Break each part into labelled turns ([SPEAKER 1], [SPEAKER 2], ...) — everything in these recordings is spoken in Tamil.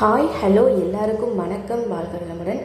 [SPEAKER 1] ஹாய் ஹலோ எல்லாருக்கும் வணக்கம் வாழ்க வளமுடன்.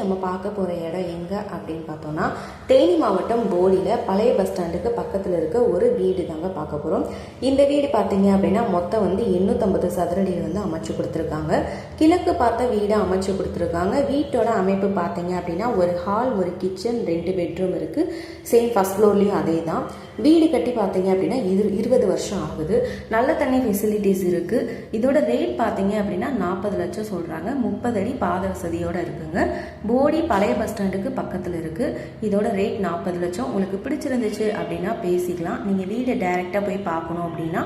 [SPEAKER 1] நம்ம பார்க்க போகிற இடம் எங்கே அப்படின்னு பார்த்தோம்னா தேனி மாவட்டம் போடியில் பழைய பஸ் ஸ்டாண்டுக்கு பக்கத்தில் இருக்க ஒரு வீடு தாங்க பார்க்க போகிறோம் இந்த வீடு பார்த்தீங்க அப்படின்னா மொத்தம் வந்து எண்ணூற்றம்பது சதுரடியில் வந்து அமைச்சு கொடுத்துருக்காங்க. கிழக்கு பார்த்த வீடு அமைச்சு கொடுத்துருக்காங்க. வீட்டோட அமைப்பு பார்த்தீங்க அப்படின்னா ஒரு ஹால் ஒரு கிச்சன் ரெண்டு பெட்ரூம் இருக்குது சேம் ஃபஸ்ட் ஃப்ளோர்லேயும் அதே தான் வீடு கட்டி பார்த்தீங்க அப்படின்னா இது இருபது வருஷம் ஆகுது. நல்ல தண்ணி ஃபெசிலிட்டிஸ் இருக்குது இதோட ரேட் பார்த்தீங்க அப்படின்னா நாற்பது லட்சம் சொல்கிறாங்க முப்பது அடி பாத வசதியோடு இருக்குங்க. போடி பழைய பஸ் ஸ்டாண்டுக்கு பக்கத்தில் இருக்குது இதோட ரேட் நாற்பது லட்சம். உங்களுக்கு பிடிச்சிருந்துச்சு அப்படின்னா பேசிக்கலாம். நீங்கள் வீடை டைரெக்டாக போய் பார்க்கணும் அப்படின்னா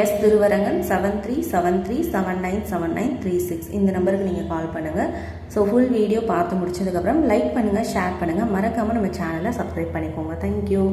[SPEAKER 1] S Thiruvarangan seven three seven three seven nine seven nine three six இந்த நம்பருக்கு நீங்கள் கால் பண்ணுங்கள் ஸோ ஃபுல் வீடியோ பார்த்து முடிச்சதுக்கப்புறம் லைக் பண்ணுங்கள் ஷேர் பண்ணுங்கள் மறக்காமல் நம்ம சேனலை சப்ஸ்கிரைப் பண்ணிக்கோங்க. தேங்க்யூ